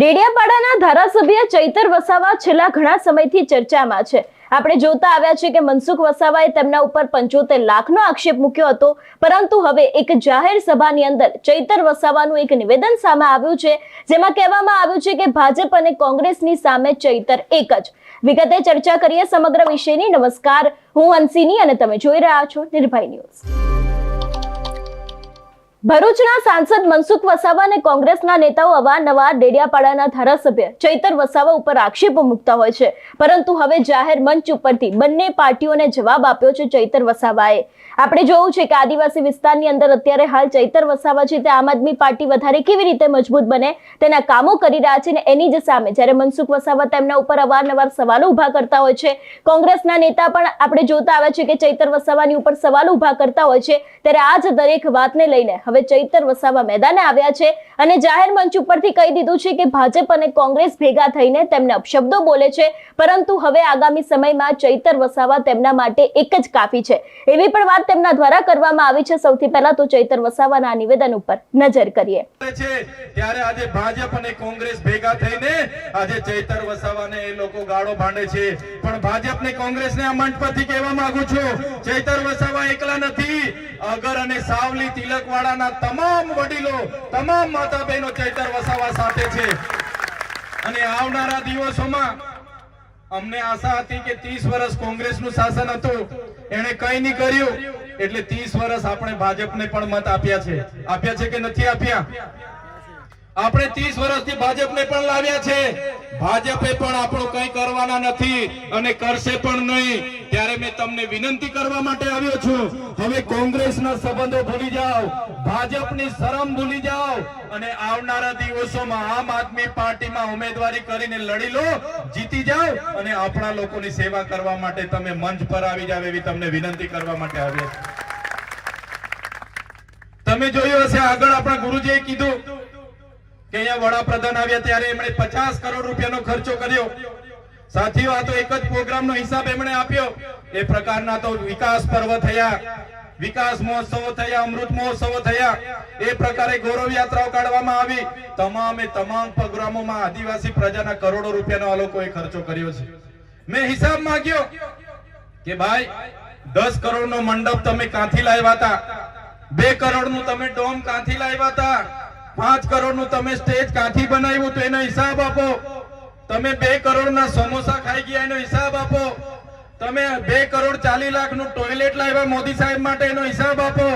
ડેડિયાપાડાના ધારાસભ્ય ચૈતર વસાવા છેલ્લા ઘણા સમયથી ચર્ચામાં છે. આપણે જોતા આવ્યા છે કે મનસુખ વસાવાએ તેમના ઉપર પંચોતેર લાખનો આક્ષેપ મૂક્યો હતો, પરંતુ હવે એક જાહેર સભાની અંદર ચૈતર વસાવાનું એક નિવેદન સામે આવ્યું છે, જેમાં કહેવામાં આવ્યું છે કે ભાજપ અને કોંગ્રેસની સામે ચૈતર એક જ. વિગતે ચર્ચા કરીએ સમગ્ર વિષયની. નમસ્કાર, હું હંસિની અને તમે જોઈ રહ્યા છો નિર્ભય ન્યૂઝ. ભરૂચના સાંસદ મનસુખ વસાવા અને કોંગ્રેસના નેતાઓ અવારનવાર ડેડિયાપાડાના ધારાસભ્ય. ચૈતર વસાવા ઉપર આક્ષેપો મૂકતા હોય છે. પરંતુ હવે જાહેર મંચ ઉપરથી બંને પાર્ટીઓને જવાબ આપ્યો છે ચૈતર વસાવાએ. આપણે જોયું છે કે આદિવાસી વિસ્તારની અંદર અત્યારે હાલ ચૈતર વસાવા છે, તે આમ આદમી પાર્ટી વધારે કેવી રીતે મજબૂત બને, તેના કામો કરી રહ્યા છે અને એની જ સામે જ્યારે મનસુખ વસાવા તેમના ઉપર અવારનવાર સવાલો ઊભા કરતા હોય છે, કોંગ્રેસના નેતા પણ આપણે જોતા આવ્યા છે કે ચૈતર વસાવાની ઉપર સવાલો ઊભા કરતા હોય છે, ત્યારે આ જ દરેક વાતને લઈને હવે ચૈતર વસાવા મેદાને આવ્યા છે અને જાહેર મંચ ઉપરથી કહી દીધું છે કે ભાજપ અને કોંગ્રેસ ભેગા થઈને તેમને અપશબ્દો બોલે છે, પરંતુ હવે આગામી સમયમાં ચૈતર વસાવા તેમના માટે એક જ કાફી છે. એવી પણ વાત તેમના દ્વારા કરવામાં આવી છે. સૌથી પહેલા તો ચૈતર વસાવાના નિવેદન ઉપર નજર કરીએ. ત્યારે આજે ભાજપ અને કોંગ્રેસ ભેગા થઈને આજે ચૈતર વસાવાને એ લોકો ગાળો ભાંડે છે. પણ ભાજપ ને કોંગ્રેસને આ મંચ પરથી કહેવા માંગુ છું, ચૈતર વસાવા એકલા નથી. અગર અને સાવલી તિલકવાડાના તમામ વડીલો, તમામ માતા બહેનો ચૈતર વસાવા સાથે છે. અને આવનારા દિવસોમાં અમને આશા હતી કે 30 વર્ષ કોંગ્રેસનું શાસન હતું. એને કઈ નહીં કર્યું. એટલે 30 વર્ષ આપણે ભાજપને પણ મત આપ્યા છે. આપ્યા છે કે નથી આપ્યા? આપણે 30 વર્ષથી ભાજપને પણ લાવ્યા છે. ભાજપે પણ આપણું કંઈ કરવાના નથી અને કરશે પણ નહીં. ત્યારે મેં તમને વિનંતી કરવા માટે આવ્યો છું. હવે કોંગ્રેસના સંબંધો ભૂલી જાઓ. ભાજપની શરમ ભૂલી જાઓ. અને આવનારા દિવસોમાં આમ આદમી પાર્ટીમાં ઉમેદવારી કરીને લડી લો, જીતી જાઓ અને આપણા લોકોની સેવા કરવા માટે તમે મંચ પર આવી જાવ એવી તમને વિનંતી કરવા માટે આવ્યો તમે જોયું હશે આગળ આપણા ગુરુજીએ કીધું અહીંયા વડાપ્રધાન આવ્યા ત્યારે એમણે પચાસ કરોડ રૂપિયાનો ખર્ચો કર્યો. સાથીઓ, આ તો એક જ પ્રોગ્રામનો હિસાબ એમણે આપ્યો. એ પ્રકારના તો વિકાસ પર્વ થયા, વિકાસ મહોત્સવો થયા, અમૃત મહોત્સવો થયા. એ પ્રકારે ગૌરવ યાત્રાઓ કાઢવામાં આવી. તમામે તમામ પ્રોગ્રામોમાં આદિવાસી પ્રજાના કરોડો રૂપિયાનો આ લોકોએ ખર્ચો કર્યો છે. મેં હિસાબ માંગ્યો કે ભાઈ, દસ કરોડ નો મંડપ તમે કાંથી લાવ્યા હતા? બે કરોડનું તમે ડોમ કાંથી લાવ્યા હતા? પાંચ કરોડનું તમે સ્ટેજ કાંથી બનાવ્યું તો એનો હિસાબ આપો. તમે બે કરોડ ના સમોસા ખાઈ ગયા, એનો હિસાબ આપો. તમે બે કરોડ ચાલીસ લાખનું ટોયલેટ લાવ્યા મોદી સાહેબ માટે, એનો હિસાબ આપો.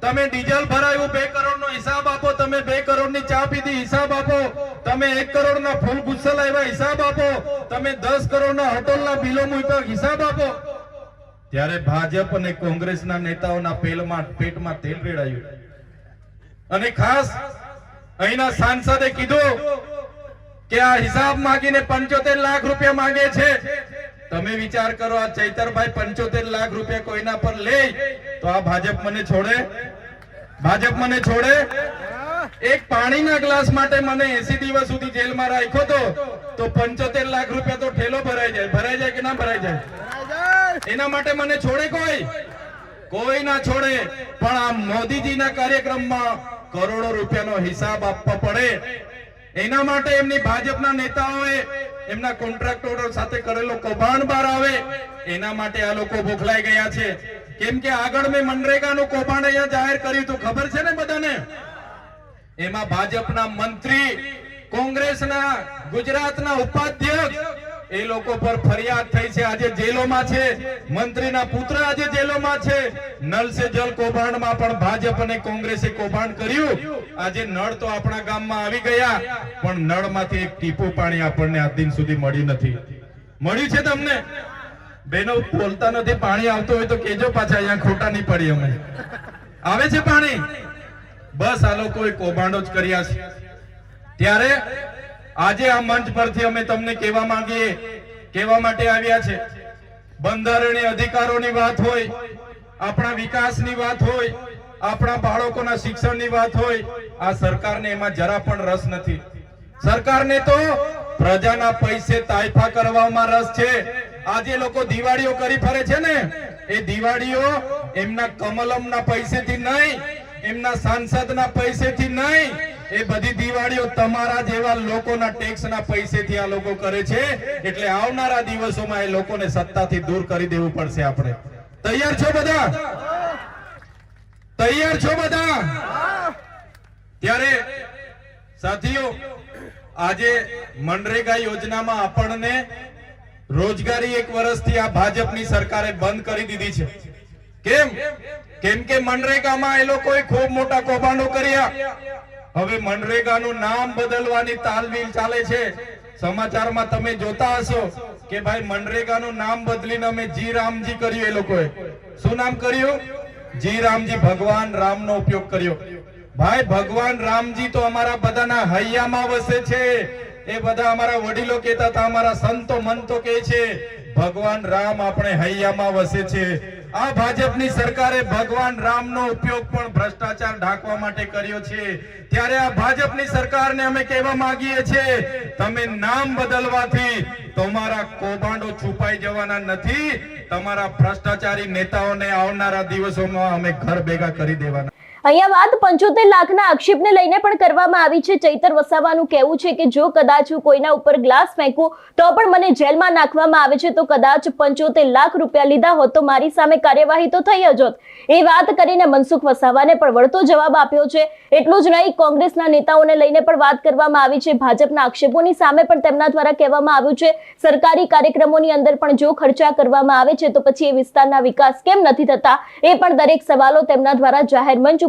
તમે ડીઝલ ભરાયું, બે કરોડ નો હિસાબ આપો. તમે બે કરોડની ચા પીધી, હિસાબ આપો. તમે એક કરોડ ના ફૂલ ગુસ્સા લાવ્યા, હિસાબ આપો. તમે દસ કરોડ ના હોટલ ના બિલો મૂક્યા, હિસાબ આપો. ત્યારે ભાજપ અને કોંગ્રેસના નેતાઓના પેલમાં પેટમાં તેલ રેડાયું. અને ખાસ અહીંના સાંસદે કીધું કે આ હિસાબ માંગીને પંચોતેર લાખ રૂપિયા માંગે છે. તમે વિચાર કરો આ ચૈતરભાઈ પંચોતેર લાખ રૂપિયા કોઈના પર લે તો આ ભાજપ મને છોડે? ભાજપ મને છોડે? એક પાણીના ગ્લાસ માટે મને એસી દિવસ સુધી જેલમાં રાખ્યો તો તો પંચોતેર લાખ રૂપિયા તો ઠેલો ભરાઈ જાય. ભરાઈ જાય કે ના ભરાઈ જાય? એના માટે મને છોડે કોઈ? કોઈ ના છોડે, પણ આ મોદીજીના કાર્યક્રમમાં કરોડો રૂપિયાનો હિસાબ આપવો પડે. એના માટે એમની ભાજપના નેતાઓએ એમના કોન્ટ્રાક્ટરો સાથે કરેલો કૌભાંડ બહાર આવે. એના માટે આ લોકો ભોખલાઈ ગયા છે. કેમ કે આગળ મેં મનરેગાનું કૌભાંડ અહીંયા જાહેર કર્યું હતું. ખબર છે ને બધાને? એમાં ભાજપના મંત્રી, કોંગ્રેસના ગુજરાતના ઉપાધ્યક્ષ એ લોકો પર ફરિયાદ થઈ છે. આજે જેલોમાં છે. મંત્રીના પુત્ર આજે જેલોમાં છે. નળ સે જલ કૌભાંડમાં પણ ભાજપ અને કોંગ્રેસે કૌભાંડ કર્યું. આજે નળ તો આપણા ગામમાં આવી ગયા, પણ નળમાંથી એક ટીપું પાણી આપણને આજ દિન સુધી મળ્યું નથી. મળ્યું છે તમને? બેનો, બોલતા નથી, પાણી આવતું હોય તો કેજો પાછા, અહીંયા ખોટા નહીં પડી અમે. આવે છે પાણી? બસ આ લોકોએ કૌભાંડો જ કર્યા છે. ત્યારે આજે આ મંચ પરથી અમે તમને કહેવા માંગીએ, કહેવા માટે આવ્યા છે. બંધારણીય અધિકારોની વાત હોય, આપણા વિકાસની વાત હોય, આપણા બાળકોના શિક્ષણની વાત હોય, આ સરકારને એમાં જરા પણ રસ નથી. સરકારને તો પ્રજાના પૈસે તાયફા કરવામાં રસ છે. આજે લોકો દિવાળીઓ કરી ફરે છે ને. એ દિવાળીઓ એમના કમલમના પૈસેથી નહીં, એમના સાંસદના પૈસેથી નહીં એ બધી દિવાળીઓ તમારા જેવા લોકોના ટેક્સના પૈસેથી આ લોકો કરે છે. એટલે આવનારા દિવસોમાં એ લોકોને સત્તાથી દૂર કરી દેવું પડશે આપણે. તૈયાર છો બધા? તૈયાર છો બધા? ત્યારે સાથીઓ, આજે મનરેગા યોજનામાં આપણને રોજગારી એક વર્ષથી આ ભાજપની સરકારે બંધ કરી દીધી છે. કેમ? કેમ કે મનરેગામાં એ લોકોએ ખૂબ મોટા કૌભાંડો કર્યા. હવે મનરેગાનું નામ બદલવાની તાલમીલ ચાલે છે. સમાચારમાં તમે જોતા હશો કે ભાઈ મનરેગાનું નામ બદલીને અમે જી રામજી કર્યું એ લોકોએ. શું નામ કર્યું? જી રામજી, ભગવાન રામનો ઉપયોગ કર્યો. ભાઈ, ભગવાન રામજી તો અમારા બધાના હૈયામાં વસે છે. એ બધા અમારા વડીલો કહેતા હતા, અમારા સંતો મંતો કહે છે ભગવાન રામ આપણે હૈયામાં વસે છે. આ ભાજપની સરકારે ભગવાન રામનો ઉપયોગ પણ ભ્રષ્ટાચાર ઢાંકવા માટે કર્યો છે. ત્યારે આ ભાજપની સરકારને અમે કહેવા માંગીએ છીએ, તમે નામ બદલવાથી તમારા કૌભાંડો છુપાઈ જવાના નથી. તમારા ભ્રષ્ટાચારી નેતાઓને આવનારા દિવસોમાં અમે ઘર ભેગા કરી દેવાના. અહીંયા વાત પંચોતેર લાખના આક્ષેપને લઈને પણ કરવામાં આવી છે. ચૈતર વસાવાનું કહેવું છે કે જો કદાચ હું કોઈના ઉપર ગ્લાસ ફેંકું, તો પણ મને જેલમાં નાખવામાં આવે છે. તો કદાચ પંચોતેર લાખ રૂપિયા લીધા હોત, તો મારી સામે કાર્યવાહી તો થઈ જ હોત. એ વાત કરીને મનસુખ વસાવાને પણ વળતો જવાબ આપ્યો છે. એટલું જ નહીં, કોંગ્રેસના નેતાઓને લઈને પણ વાત કરવામાં આવી છે. ભાજપના આક્ષેપોની સામે પણ તેમના દ્વારા કહેવામાં આવ્યું છે. સરકારી કાર્યક્રમોની અંદર પણ જો ખર્ચા કરવામાં આવે છે, તો પછી એ વિસ્તારના વિકાસ કેમ નથી થતા? એ પણ દરેક સવાલો તેમના દ્વારા જાહેર મંચ